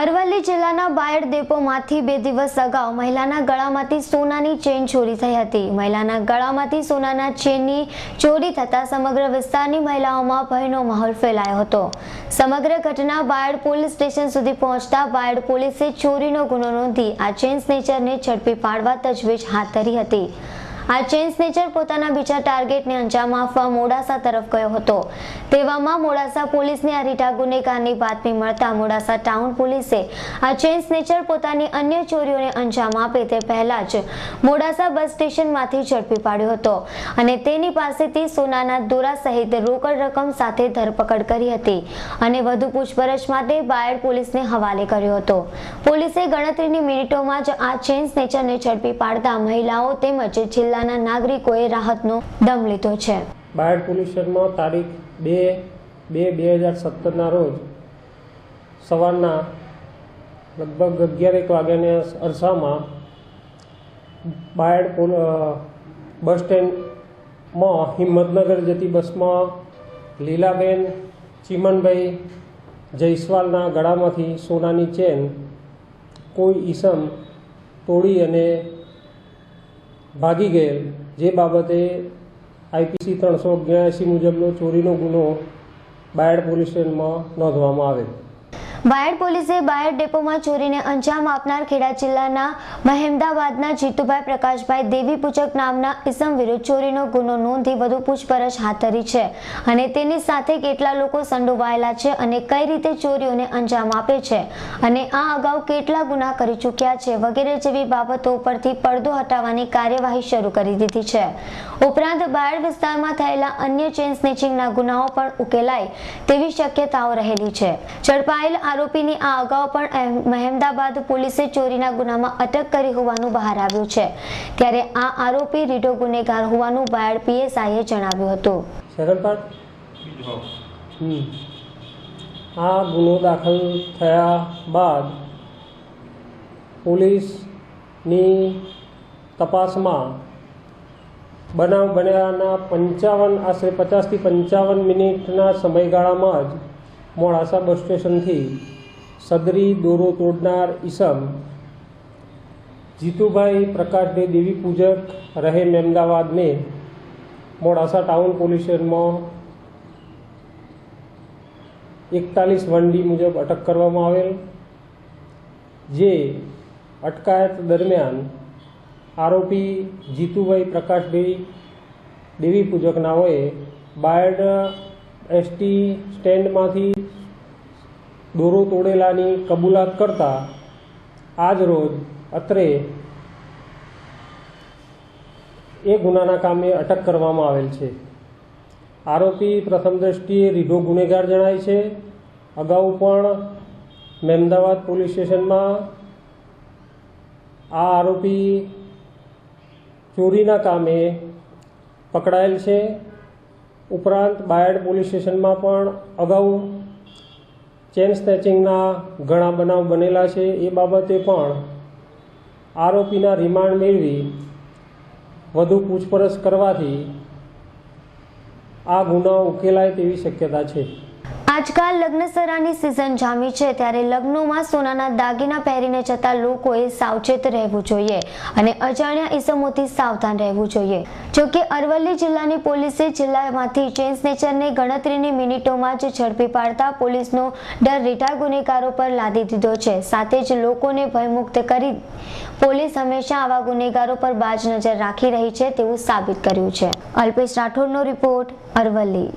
અરવલ્લી જિલ્લાના બાયડ ડેપોમાંથી બે દિવસ અગાઉ મહિલાના ગળામાંથી સોનાની ચેન ચોરી થઈ હતી. મહિલાના ગળામાંથી સોનાના ચેનની ચોરી થતાં સમગ્ર વિસ્તારની મહિલાઓમાં ભયનો માહોલ ફેલાયો હતો. સમગ્ર ઘટના બાયડ પોલીસ સ્ટેશન સુધી પહોંચતા બાયડ પોલીસે ચોરીનો ગુનો નોંધી આ ચેન સ્નેચરને ઝડપી પાડવા તજવીજ હાથ ધરી હતી. આ ચેન સ્નેચર પોતાના બીજા ટાર્ગેટને અંજામ આપવા મોડાસા તરફ ગયો હતો. તેવામાં મોડાસા પોલીસને આ રીટા ગુનેગારની બાતમી મળતા મોડાસા ટાઉન પોલીસે આ ચેન સ્નેચર પોતાની અન્ય ચોરીઓને અંજામ આપે તે પહેલા જ મોડાસા બસ સ્ટેશનમાંથી ઝડપી પાડ્યો હતો અને તેની પાસેથી સોનાના દોરા સહિત રોકડ રકમ સાથે ધરપકડ કરી હતી અને વધુ પૂછપરછ માટે બાયડ પોલીસને હવાલે કર્યો હતો. પોલીસે ગણતરીની મિનિટોમાં જ આ ચેન સ્નેચરને ઝડપી પાડતા મહિલાઓ તેમજ જિલ્લાના નાગરિકોએ રાહતનો દમ લીધો છે. બાયડ પોલીસ સ્ટેશનમાં તારીખ બે બે બે હજાર સત્તરના રોજ સવારના લગભગ અગિયારેક વાગ્યાના અરસામાં બાયડ બસ સ્ટેન્ડમાં હિંમતનગર જતી બસમાં લીલાબેન, ચીમનભાઈ જયસ્વાલના ગળામાંથી સોનાની ચેન, કોઈ ઈસમ તોડી અને ભાગી ગયેલ. જે બાબતે આઈપીસી ત્રણસો ઓગણસી મુજબનો ચોરીનો ગુનો બાયડ પોલીસ સ્ટેશનમાં નોંધવામાં આવેલ. બાયડ પોલીસે બાયડ ડેપોમાં ચોરીને અંજામ આપનાર ખેડા જિલ્લાના મહેમદાબાદના જીતુભાઈ પ્રકાશભાઈ દેવી પૂજક નામના ઇસમ વિરુદ્ધ ચોરીનો ગુનો નોંધી વધુ પૂછપરછ હાથ ધરી છે અને તેની સાથે કેટલા લોકો સંડોવાયેલા છે અને કઈ રીતે ચોરીઓને અંજામ આપે છે અને આ અગાઉ કેટલા ગુના કરી ચૂક્યા છે વગેરે જેવી બાબતો પરથી પડદો હટાવવાની કાર્યવાહી શરૂ કરી દીધી છે. ઉપરાંત બાયડ વિસ્તારમાં થયેલા અન્ય ચેન સ્નેચિંગના ગુનાઓ પણ ઉકેલાય તેવી શક્યતાઓ રહેલી છે. ઝડપાયેલ આરોપીની આ અગાઉ પણ અહેમ- મહેમદાબાદ પોલીસે ચોરીના ગુનામાં અટક કરી હોવાનું બહાર આવ્યું છે. ત્યારે આ આરોપી રીઢો ગુનેગાર હોવાનું બાયડ પીએસઆઈએ જણાવ્યું હતું. આ ગુનો દાખલ થયા બાદ પોલીસની તપાસમાં બનાવ બન્યાના પંચાવન આશરે પચાસથી પંચાવન મિનિટના સમયગાળામાં જ મોડાસા બસ સ્ટેશનથી સદરી દોરો તોડનાર ઈસમ જીતુભાઈ પ્રકાશભાઈ દેવી પૂજક રહે અમદાવાદને મોડાસા ટાઉન પોલીસ સ્ટેશનમાં એકતાલીસ વનડી મુજબ અટક કરવામાં આવેલ, જે અટકાયત દરમિયાન આરોપી જીતુભાઈ પ્રકાશભાઈ દેવી પૂજક નાઓએ બાયડ એસટી સ્ટેન્ડમાંથી દોરો તોડેલાની કબૂલાત કરતા આજ રોજ અત્રે એ ગુનાના કામે અટક કરવામાં આવેલ છે. આરોપી પ્રથમ દ્રષ્ટિએ રીઢો ગુનેગાર જણાય છે. અગાઉ પણ મહેમદાવાદ પોલીસ સ્ટેશનમાં આ આરોપી ચોરીના કામે પકડાયેલ છે. ઉપરાંત બાયડ પોલીસ સ્ટેશનમાં પણ અગાઉ ચેન સ્નેચિંગના ઘણા બનાવ બનેલા છે. એ બાબતે પણ આરોપીના રિમાન્ડ મેળવી વધુ પૂછપરછ કરવાથી આ ગુનાઓ ઉકેલાય તેવી શક્યતા છે. આજકાલ લગ્નસરાની સિઝન જામી છે, ત્યારે લગ્નોમાં સોનાના દાગીના પહેરીને જતા લોકોએ સાવચેત રહેવું જોઈએ અને અજાણ્યા ઇસમોથી સાવધાન રહેવું જોઈએ. જોકે અરવલ્લી જિલ્લાની પોલીસે જિલ્લામાંથી ચેન સ્નેચરને ગણતરીની મિનિટોમાં જ ઝડપી પાડતા પોલીસનો ડર રીઢા ગુનેગારો પર લાદી દીધો છે. સાથે જ લોકોને ભયમુક્ત કરી પોલીસ હંમેશા આવા ગુનેગારો પર બાજ નજર રાખી રહી છે તેવું સાબિત કર્યું છે. અલ્પેશ રાઠોડનો રિપોર્ટ અરવલ્લી.